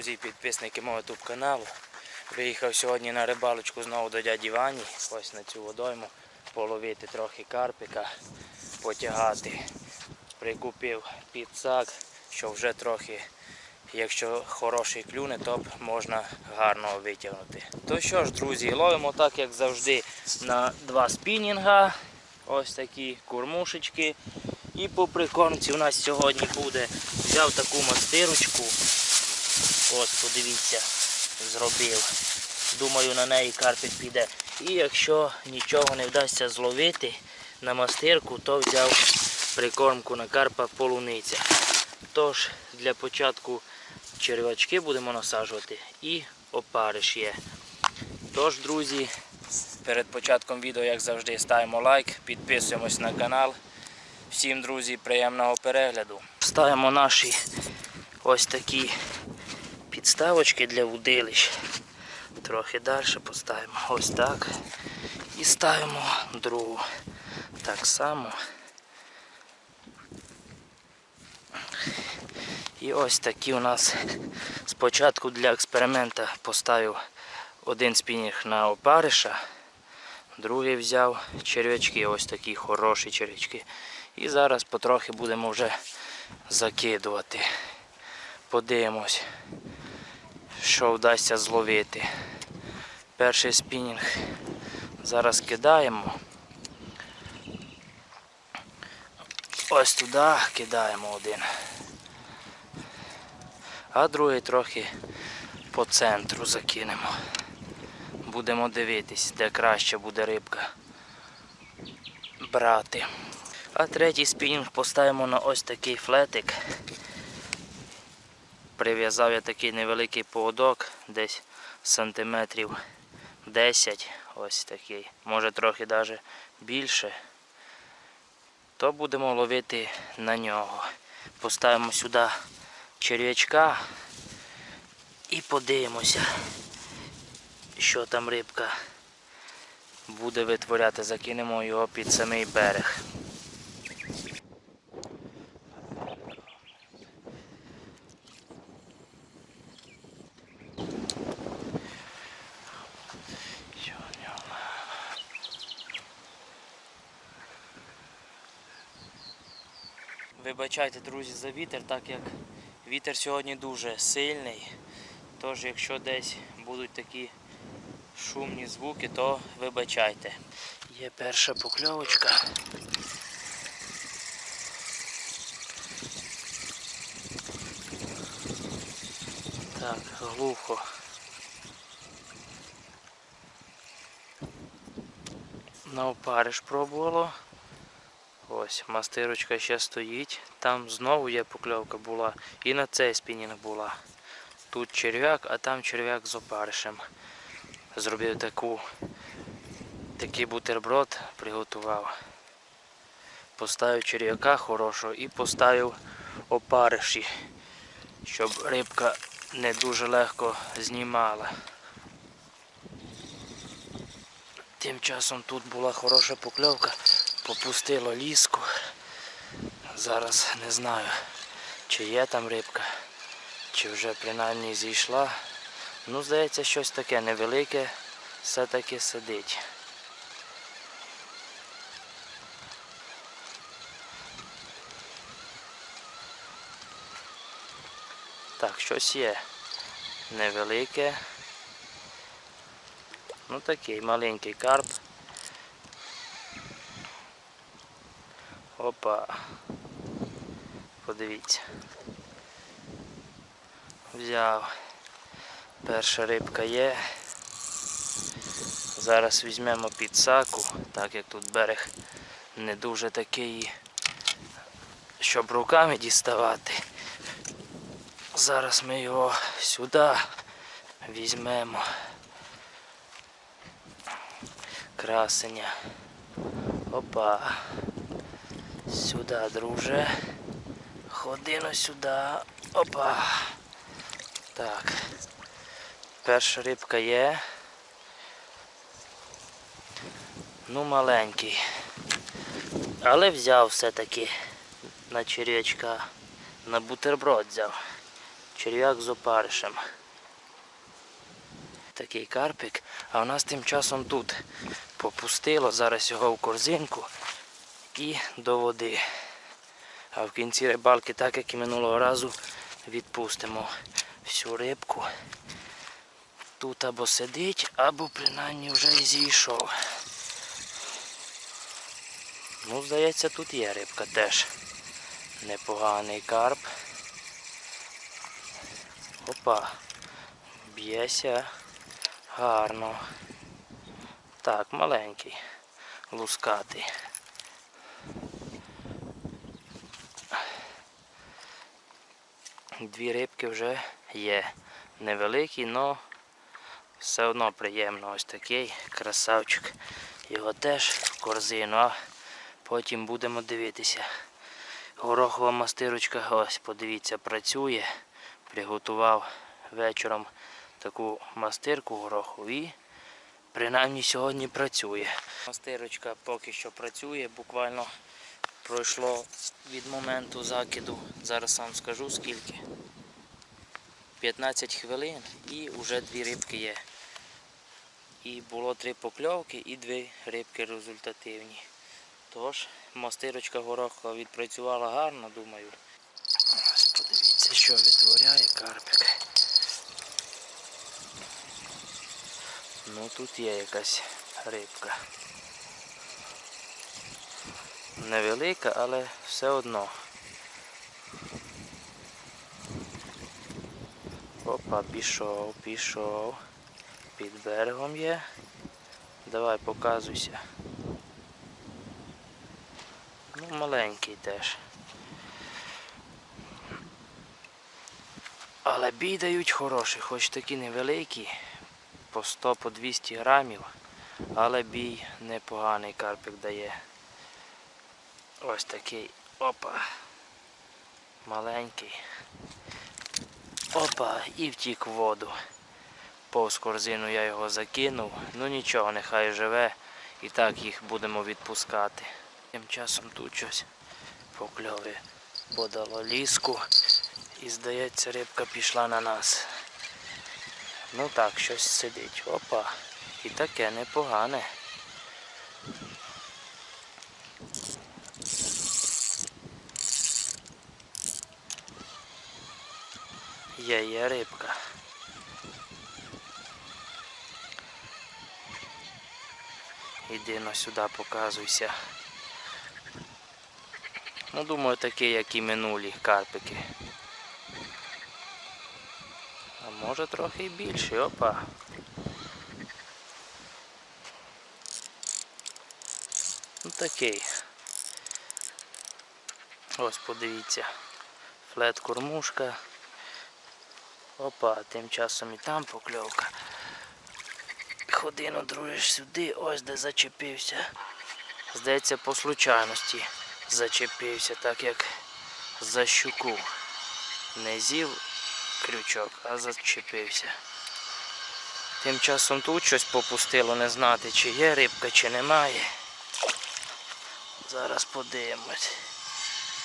друзі і підписники мого ютуб каналу. Виїхав сьогодні на рибалочку знову до дяді Вані, ось на цю водойму, половити трохи карпика, потягати. Прикупив підсак, що вже трохи, якщо хороший клюне, то можна гарно витягнути. То що ж, друзі, ловимо так, як завжди, на два спінінга. Ось такі кормушечки. І по прикормці у нас сьогодні буде. Взяв таку мастирочку. Ось, подивіться, зробив. Думаю, на неї карпик піде. І якщо нічого не вдасться зловити на мастирку, то взяв прикормку на карпа полуниця. Тож, для початку червячки будемо насаджувати і опариш є. Тож, друзі, перед початком відео, як завжди, ставимо лайк, підписуємось на канал. Всім, друзі, приємного перегляду. Ставимо наші ось такі підставочки для вудилищ. Трохи далі поставимо ось так. І ставимо другу. Так само. І ось такі у нас спочатку для експерименту поставив один спінінг на опариша, другий взяв черв'ячки, ось такі хороші черв'ячки. І зараз потрохи будемо вже закидувати. Подивимось, що вдасться зловити. Перший спінінг зараз кидаємо. Ось туди кидаємо один. А другий трохи по центру закинемо. Будемо дивитись, де краще буде рибка брати. А третій спінінг поставимо на ось такий флетик. Прив'язав я такий невеликий поводок, десь сантиметрів 10, ось такий, може трохи навіть більше. То будемо ловити на нього. Поставимо сюди черв'ячка і подивимося, що там рибка буде витворяти. Закинемо його під самий берег. Вибачайте, друзі, за вітер, так як вітер сьогодні дуже сильний. Тож, якщо десь будуть такі шумні звуки, то вибачайте. Є перша покльовочка. Так, глухо. На опариш пробувало. Ось, мастирочка ще стоїть. Там знову є покльовка була. І на цей спінінг була. Тут черв'як, а там черв'як з опаришем. Зробив таку, такий бутерброд, приготував. Поставив черв'яка хорошого і поставив опариші, щоб рибка не дуже легко знімала. Тим часом тут була хороша покльовка, попустило ліску. Зараз не знаю, чи є там рибка, чи вже принаймні зійшла. Ну, здається, щось таке невелике все-таки сидить. Так, щось є невелике. Ну такий маленький карп. Опа. Подивіться. Взяв. Перша рибка є. Зараз візьмемо підсаку, так як тут берег не дуже такий, щоб руками діставати. Зараз ми його сюди візьмемо. Красення. Опа. Сюди, друже. Ходино сюди. Опа. Так. Перша рибка є. Ну, маленький. Але взяв все-таки на черв'ячка. На бутерброд взяв. черв'як з опаришем. Такий карпик, а у нас тим часом тут попустило, зараз його в корзинку і до води. А в кінці рибалки, так як і минулого разу, відпустимо всю рибку. Тут або сидить, або принаймні вже і зійшов. Ну, здається, тут є рибка теж. Непоганий карп. Опа. Б'ється гарно. Так, маленький, лускатий. Дві рибки вже є. Невеликі, але все одно приємно. Ось такий красавчик. Його теж в корзину, а потім будемо дивитися. Горохова мастирочка, ось, подивіться, працює. Приготував вечором таку мастирку горохову і принаймні сьогодні працює. Мастирочка поки що працює, буквально пройшло від моменту закиду. Зараз вам скажу скільки. 15 хвилин і вже дві рибки є. І було три покльовки і дві рибки результативні. Тож, мастирочка горохова відпрацювала гарно, думаю. Ось подивіться, що витворяє карпик. Ну тут є якась рибка. Невелика, але все одно. Опа, пішов, пішов. Під берегом є. Давай показуйся. Ну, маленький теж. Але бій дають хороший, хоч такі невеликі, по 100 по 200 грамів, але бій непоганий карпик дає. Ось такий. Опа. Маленький. Опа, і втік в воду. Повз корзину я його закинув. Ну нічого, нехай живе. І так їх будемо відпускати. Тим часом тут щось покльове подало ліску. І здається, рибка пішла на нас. Ну так, щось сидить. Опа. І таке непогане. Є, є рибка. Іди на сюди, показуйся. Ну, думаю, такий, як і минулі карпики. А може трохи і більше, опа. Ну такий. Ось подивіться. Флет кормушка. Опа, тим часом і там покльовка. Ходи, ну, дружиш сюди, ось де зачепився. Здається, по случайності зачепився, так як за щуку. Не зів крючок, а зачепився. Тим часом тут щось попустило, не знати, чи є рибка, чи немає. Зараз подивимось.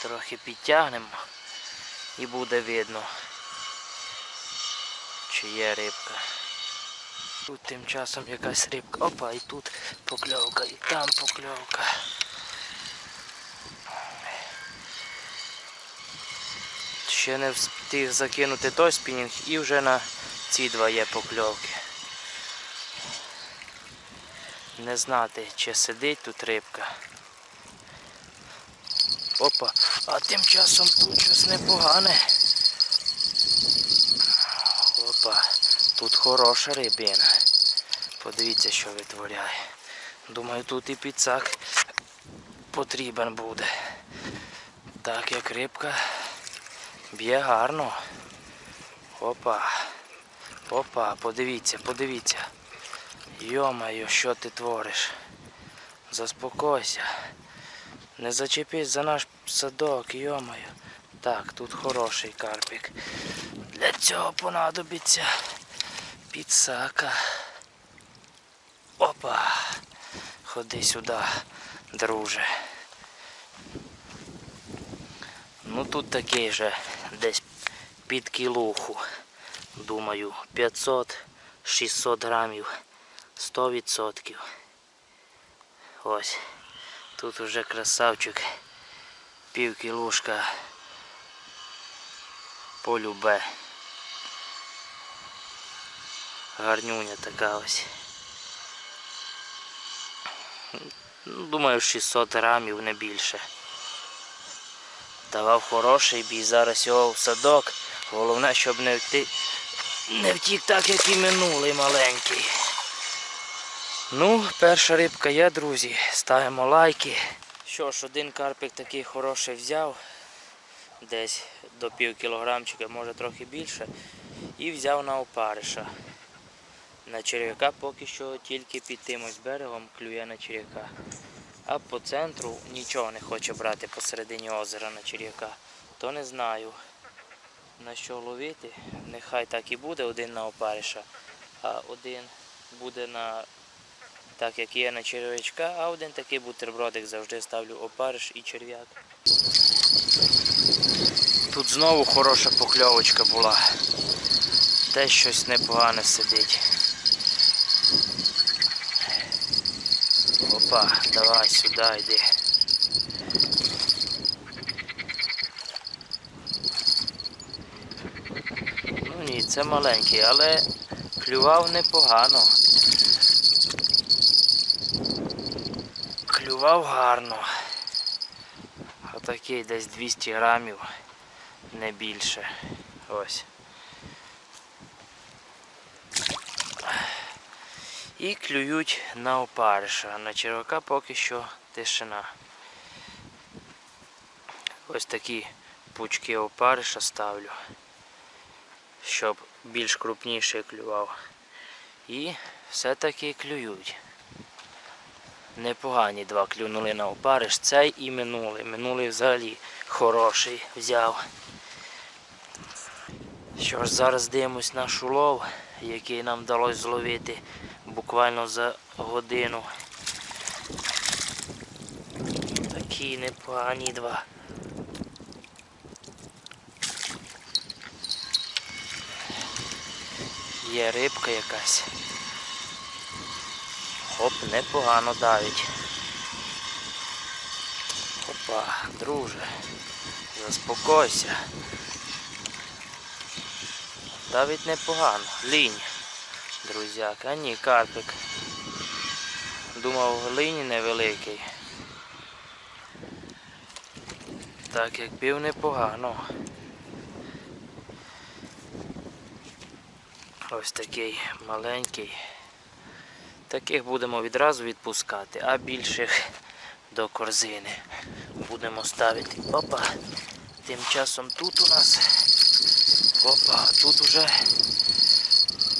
Трохи підтягнемо і буде видно, чи є рибка. Тут тим часом якась рибка. Опа, і тут покльовка, і там покльовка. Ще не встиг закинути той спінінг і вже на ці два є покльовки. Не знати, чи сидить тут рибка. Опа, а тим часом тут щось непогане. Опа, тут хороша рибина. Подивіться, що витворяє. Думаю, тут і підсак потрібен буде. Так як рибка б'є гарно. Опа. Опа, подивіться, подивіться. Йомаю, що ти твориш? Заспокойся. Не зачепись за наш садок, йомаю. Так, тут хороший карпік. Для цього понадобиться підсака. Опа. Ходи сюди, друже. Ну тут такий же десь під кілуху. Думаю, 500-600 грамів. 100%. Ось. Тут уже красавчик. Пів кілушка полюбе. Гарнюня така ось. Ну, Думаю, 600 грамів, не більше. Давав хороший бій, зараз його в садок. Головне, щоб не втік, не втік так, як і минулий маленький. Ну, перша рибка є, друзі. Ставимо лайки. Що ж, один карпик такий хороший взяв. Десь до пів кілограмчика, може трохи більше. І взяв на опариша. На черв'яка поки що тільки під тим ось берегом клює на черв'яка. А по центру нічого не хоче брати посередині озера на черв'яка. То не знаю на що ловити. Нехай так і буде один на опариша, а один буде на так як є на черв'ячка, а один такий бутербродик завжди ставлю опариш і черв'як. Тут знову хороша покльовочка була. Те щось непогане сидить. Опа, давай сюди йди. Ну ні, це маленький, але клював непогано. Клював гарно. Отакий десь 200 грамів, не більше. Ось. І клюють на опариша. На червака поки що тишина. Ось такі пучки опариша ставлю, щоб більш крупніше клював. І все-таки клюють. Непогані два клюнули на опариш, цей і минулий. Минулий взагалі хороший взяв. Що ж, зараз дивимось наш улов, який нам вдалося зловити буквально за годину. Такі непогані два. Є рибка якась. Хоп, непогано давить. Опа, друже, заспокойся. Давить непогано. Лінь, друзяк. А ні, карпик. Думав, лінь невеликий. Так як пів непогано. Ось такий маленький. Таких будемо відразу відпускати, а більших до корзини будемо ставити. Опа. Тим часом тут у нас. Опа, тут уже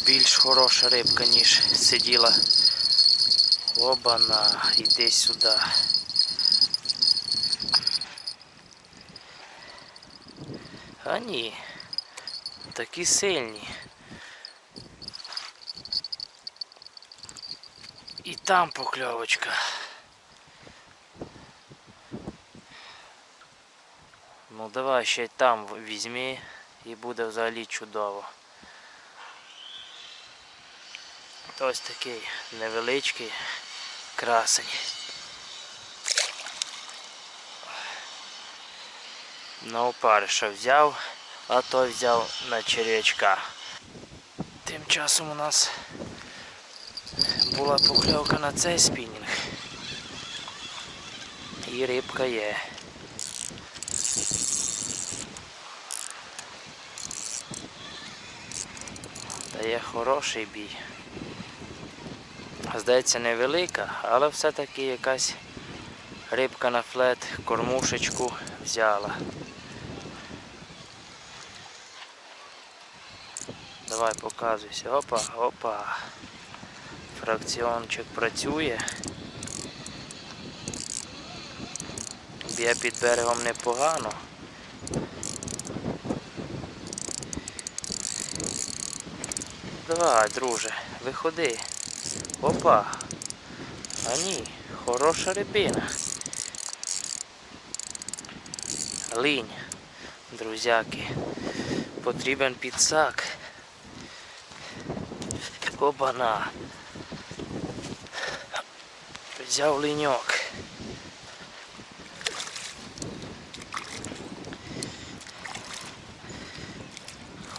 більш хороша рибка, ніж сиділа. Обана, іди сюди. А ні, такі сильні. І там покльовочка. Ну давай ще й там візьми і буде взагалі чудово. Ось такий невеличкий красень. На опариша взяв, а той взяв на черв'ячка. Тим часом у нас була покльовка на цей спінінг. І рибка є. Дає хороший бій. Здається, невелика, але все-таки якась рибка на флет, кормушечку взяла. Давай показуйся. Опа, опа. Фракціончик працює. Б'є під берегом непогано. Давай, друже, виходи. Опа. А ні, хороша рибина. Лінь, друзяки. потрібен підсак. Обана. Взяв ліньок.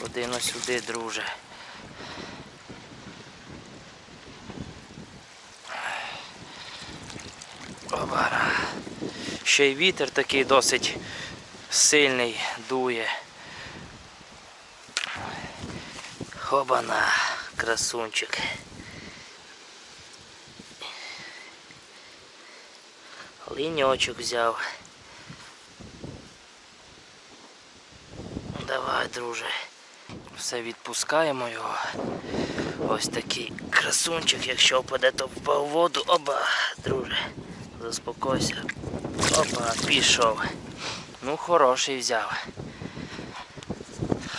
Ходи на сюди, друже. Обана. Ще й вітер такий досить сильний дує. Хобана, красунчик. Ліньочок взяв. Давай, друже. Все відпускаємо його. Ось такий красунчик, якщо впаде, то впав воду. Оба, друже. Заспокойся. Опа, пішов. Ну, хороший взяв.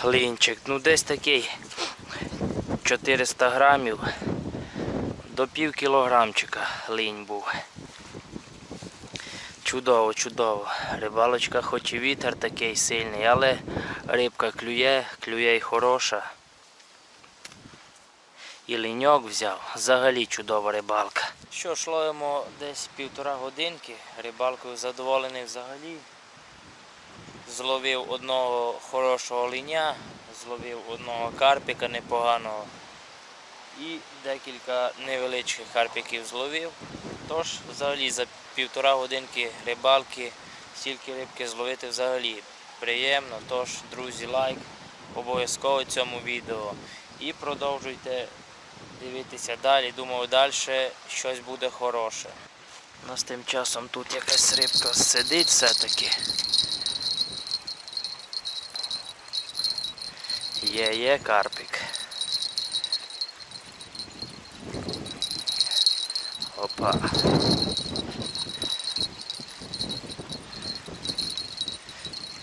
Лінчик, ну десь такий 400 грамів до пів кілограмчика лінь був. Чудово, чудово. Рибалочка хоч і вітер такий сильний, але рибка клює, клює й хороша. І ліньок взяв. Взагалі чудова рибалка. Що ж, ловимо десь півтора годинки. Рибалкою задоволений взагалі. Зловив одного хорошого ліня, зловив одного карпіка непоганого і декілька невеличких карпіків зловив. Тож взагалі за півтора годинки рибалки стільки рибки зловити взагалі приємно. Тож, друзі, лайк обов'язково цьому відео. І продовжуйте дивитися далі. Думаю, далі щось буде хороше. У нас тим часом тут якась рибка сидить все-таки. Є, є карпик. Опа.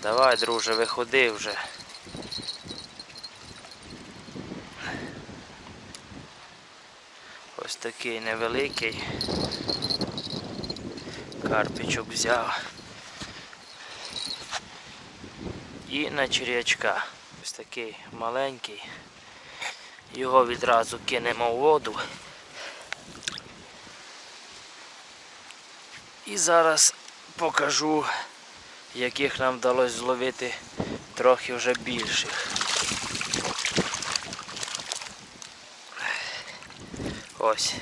Давай, друже, виходи вже. Ось такий невеликий. Карпичок взяв. І на черв'ячка. Ось такий маленький. Його відразу кинемо в воду. І зараз покажу, яких нам вдалося зловити трохи вже більших. Ось.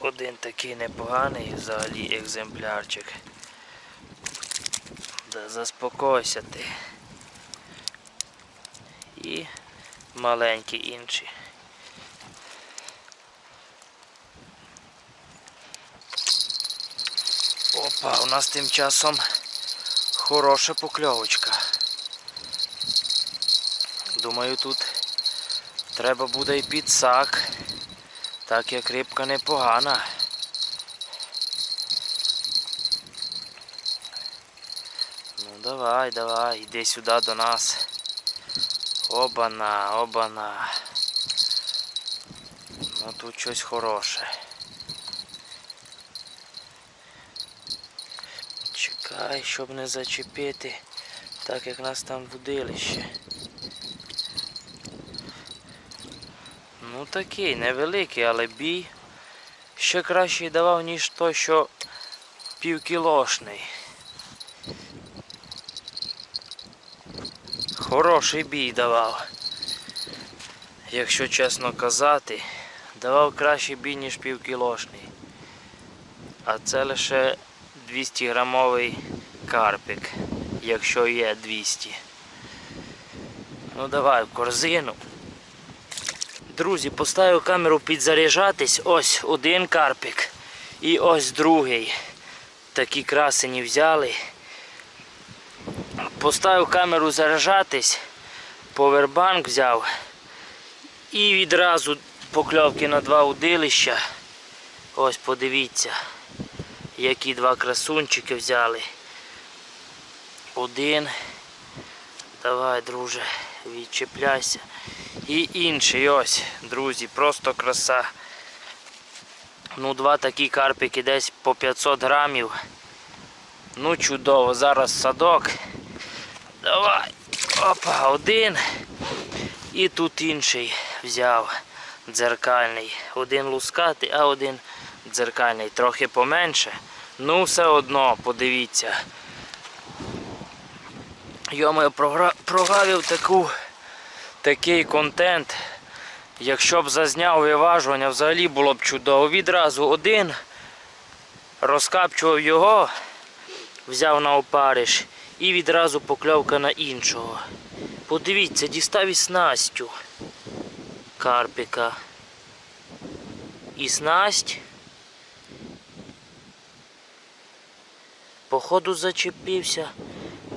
Один такий непоганий взагалі екземплярчик. Да заспокойся ти. І маленькі інші. Опа, у нас тим часом хороша покльовочка. Думаю, тут треба буде і підсак, так як рибка непогана. Ну давай, давай, іди сюди до нас. Обана, обана. Ну тут щось хороше. Чекай, щоб не зачепити, так як нас там водилище. Ну такий, невеликий, але бій ще краще давав, ніж той, що півкілошний. Хороший бій давав. Якщо чесно казати, давав кращий бій, ніж півкілошний. А це лише 200 грамовий карпик, якщо є 200. Ну давай в корзину. Друзі, поставив камеру підзаряджатись. Ось один карпик і ось другий. Такі красені взяли. Поставив камеру заряджатись, повербанк взяв і відразу покльовки на два удилища. Ось подивіться, які два красунчики взяли. Один. Давай, друже, відчепляйся. І інший ось, друзі, просто краса. Ну, два такі карпики десь по 500 грамів. Ну, чудово, зараз садок. Давай. Опа, один. І тут інший взяв дзеркальний. Один лускатий, а один дзеркальний. Трохи поменше. Ну, все одно, подивіться. Йомаю, прогавив таку, такий контент. Якщо б зазняв виважування, взагалі було б чудово. Відразу один розкапчував його, взяв на опариш і відразу покльовка на іншого. Подивіться, дістав і снастю карпіка. І снасть. Походу зачепився.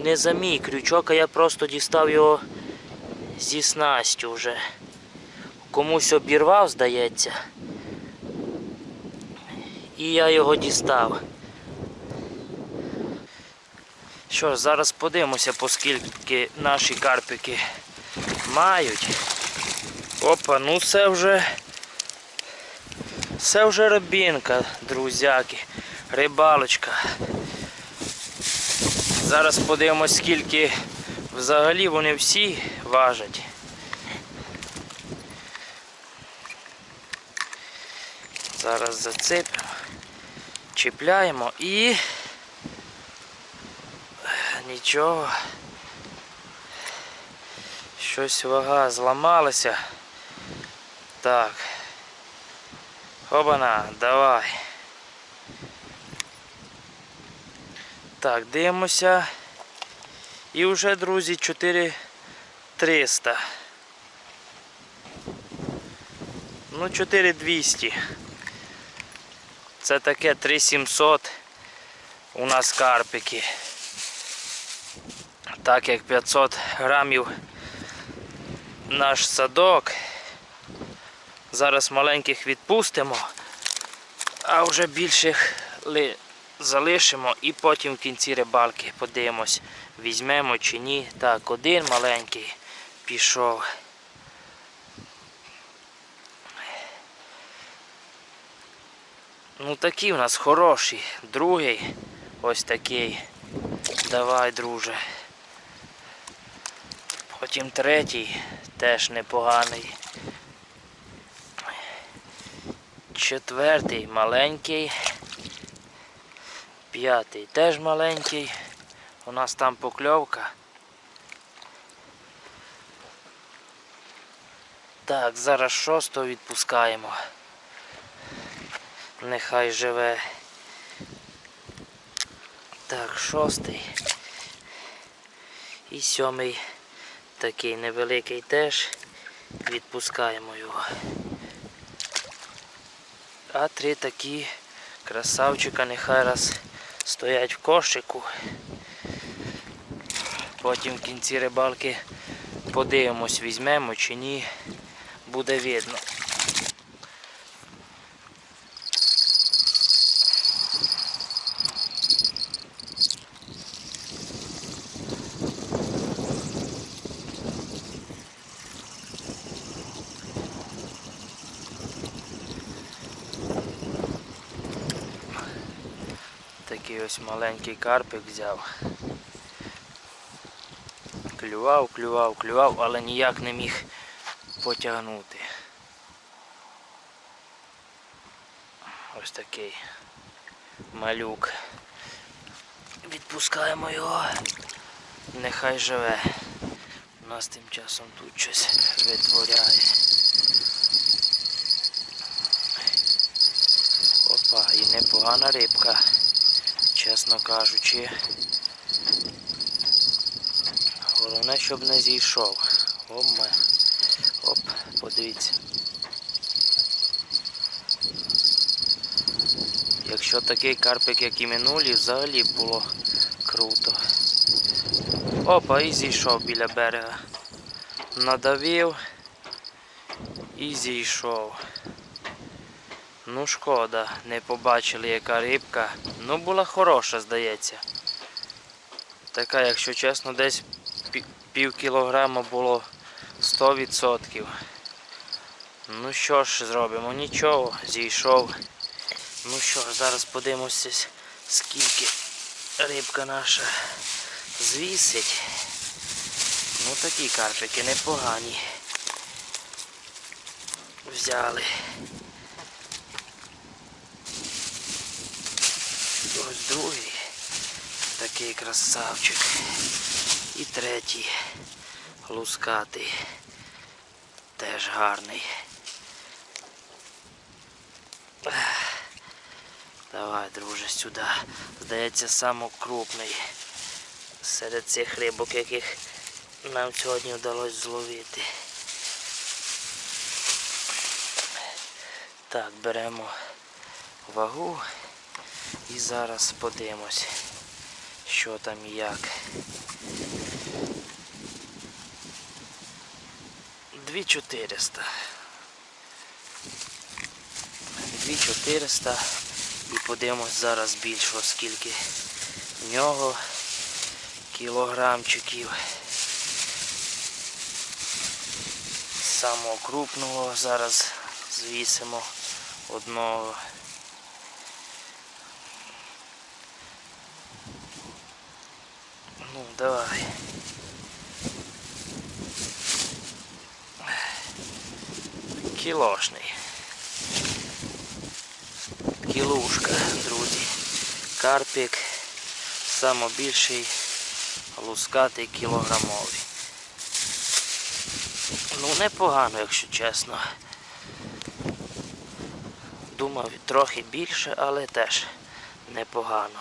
Не за мій крючок, а я просто дістав його зі снастю вже. Комусь обірвав, здається. І я його дістав. Що ж, зараз подивимося, поскільки наші карпики мають. Опа, ну це вже це вже рибінка, друзяки, рибалочка. Зараз подивимось, скільки взагалі вони всі важать. Зараз зацепимо, чіпляємо і нічого. Щось вага зламалася. Так. Обана, давай. Так, дивимося. І вже, друзі, 4300. Ну, 4200. Це таке 3700 у нас карпики. Так як 500 грамів наш садок. Зараз маленьких відпустимо, а вже більших залишимо і потім в кінці рибалки подивимось, візьмемо чи ні. Так, один маленький пішов. Ну такий у нас хороший. Другий ось такий. Давай, друже. Потім третій теж непоганий. Четвертий маленький. П'ятий теж маленький. У нас там покльовка. Так, зараз шостого відпускаємо. Нехай живе. Так, шостий. І сьомий такий невеликий теж. Відпускаємо його. А три такі красавчика нехай раз стоять в кошику. Потім в кінці рибалки подивимось, візьмемо чи ні, буде видно. Такий ось маленький карпик взяв. Клював, клював, клював, але ніяк не міг потягнути. Ось такий малюк. Відпускаємо його, нехай живе. У нас тим часом тут щось витворяє. Опа, і непогана рибка чесно кажучи. Головне, щоб не зійшов. Оп. Оп, подивіться. Якщо такий карпик, як і минулі, взагалі було круто. Опа, і зійшов біля берега. Надавив і зійшов. Ну шкода, не побачили яка рибка. Ну була хороша, здається. Така, якщо чесно, десь пів кілограма було 100%. Ну що ж зробимо? Нічого, зійшов. Ну що ж, зараз подивимося, скільки рибка наша звісить. Ну такі карпики непогані. Взяли. Ось другий. Такий красавчик. І третій. Лускатий. Теж гарний. Давай, друже, сюди. Здається, самий крупний серед цих рибок, яких нам сьогодні вдалося зловити. Так, беремо вагу і зараз подивимось, що там і як. 2400. 2400 і подивимось зараз більшого, скільки в нього кілограмчиків. Самого крупного зараз звісимо одного. Ну, давай. Кілошний. Кілушка, друзі. Карпік самобільший лускатий кілограмовий. Ну, непогано, якщо чесно. Думав трохи більше, але теж непогано.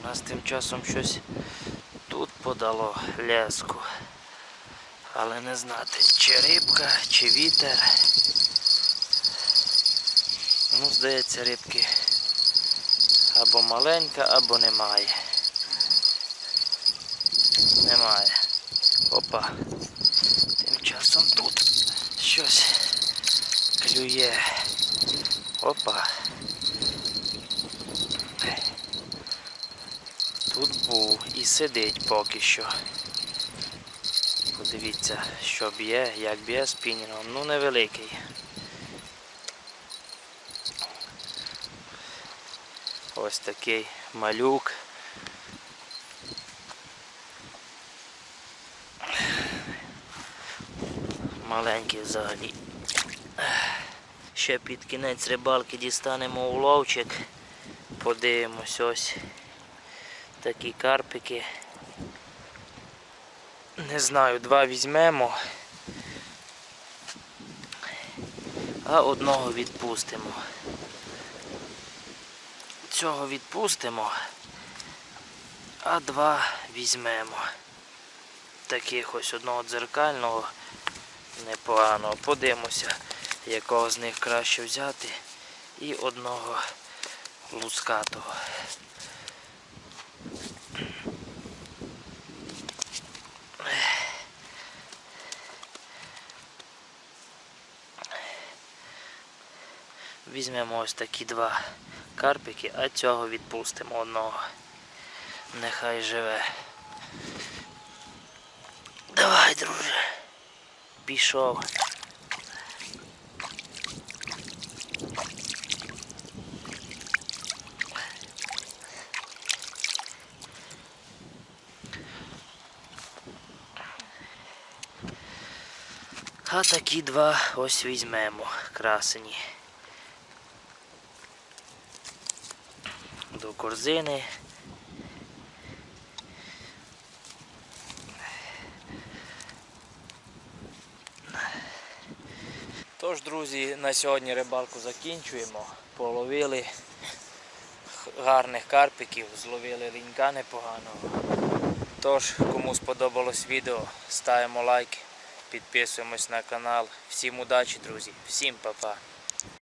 У нас тим часом щось тут подало леску. Але не знати, чи рибка, чи вітер. Ну, здається, рибки або маленька, або немає. Немає. Опа. Тим часом тут щось клює. Опа. Тут був і сидить поки що. Подивіться, що б'є, як б'є спінінгом. Ну невеликий. Ось такий малюк. Маленький взагалі. Ще під кінець рибалки дістанемо уловчик. Подивимось ось такі карпики. Не знаю, два візьмемо, а одного відпустимо. Цього відпустимо, а два візьмемо. Таких ось одного дзеркального непоганого. Подивимося, якого з них краще взяти. І одного лускатого. Візьмемо ось такі два карпики, а цього відпустимо одного. Нехай живе. Давай, друже. Пішов. А такі два ось візьмемо, красені. Корзини. Тож, друзі, на сьогодні рибалку закінчуємо. Половили гарних карпиків, зловили лінька непоганого. Тож, кому сподобалось відео, ставимо лайк, підписуємось на канал. Всім удачі, друзі, всім па-па.